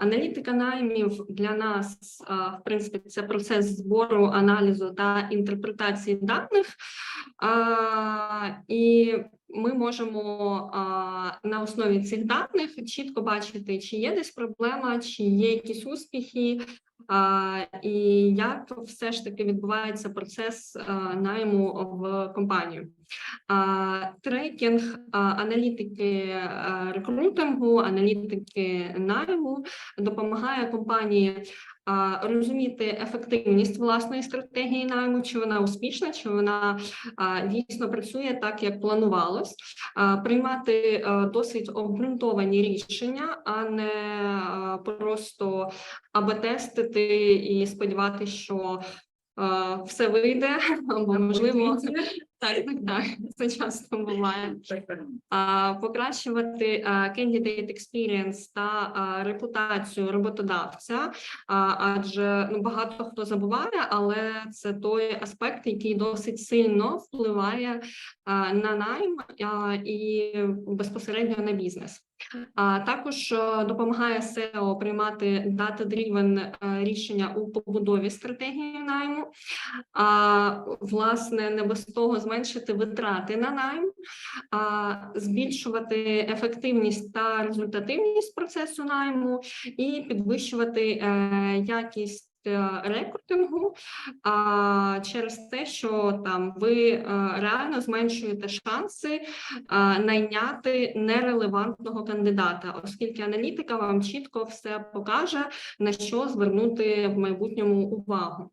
Аналітика наймів для нас, в принципі, це процес збору, аналізу та інтерпретації даних. І ми можемо на основі цих даних чітко бачити, чи є десь проблема, чи є якісь успіхи, і як все ж таки відбувається процес а, найму в компанію. А, Трекінг аналітики а, рекрутингу, аналітики найму допомагає компанії розуміти ефективність власної стратегії найму, чи вона успішна, чи вона дійсно працює так, як планувалось, приймати досить обґрунтовані рішення, а не просто аби тестити і сподіватися, що а, все вийде, або можливо так, так, це часто буває. Покращувати candidate experience та репутацію роботодавця, адже ну, багато хто забуває, але це той аспект, який досить сильно впливає на найм і безпосередньо на бізнес. А також допомагає SEO приймати data-driven е, рішення у побудові стратегії найму, а власне не без того зменшити витрати на найм, збільшувати ефективність та результативність процесу найму і підвищувати е, якість. е, Рекрутингу а, через те, що там ви е, реально зменшуєте шанси найняти нерелевантного кандидата, оскільки аналітика вам чітко все покаже, на що звернути в майбутньому увагу.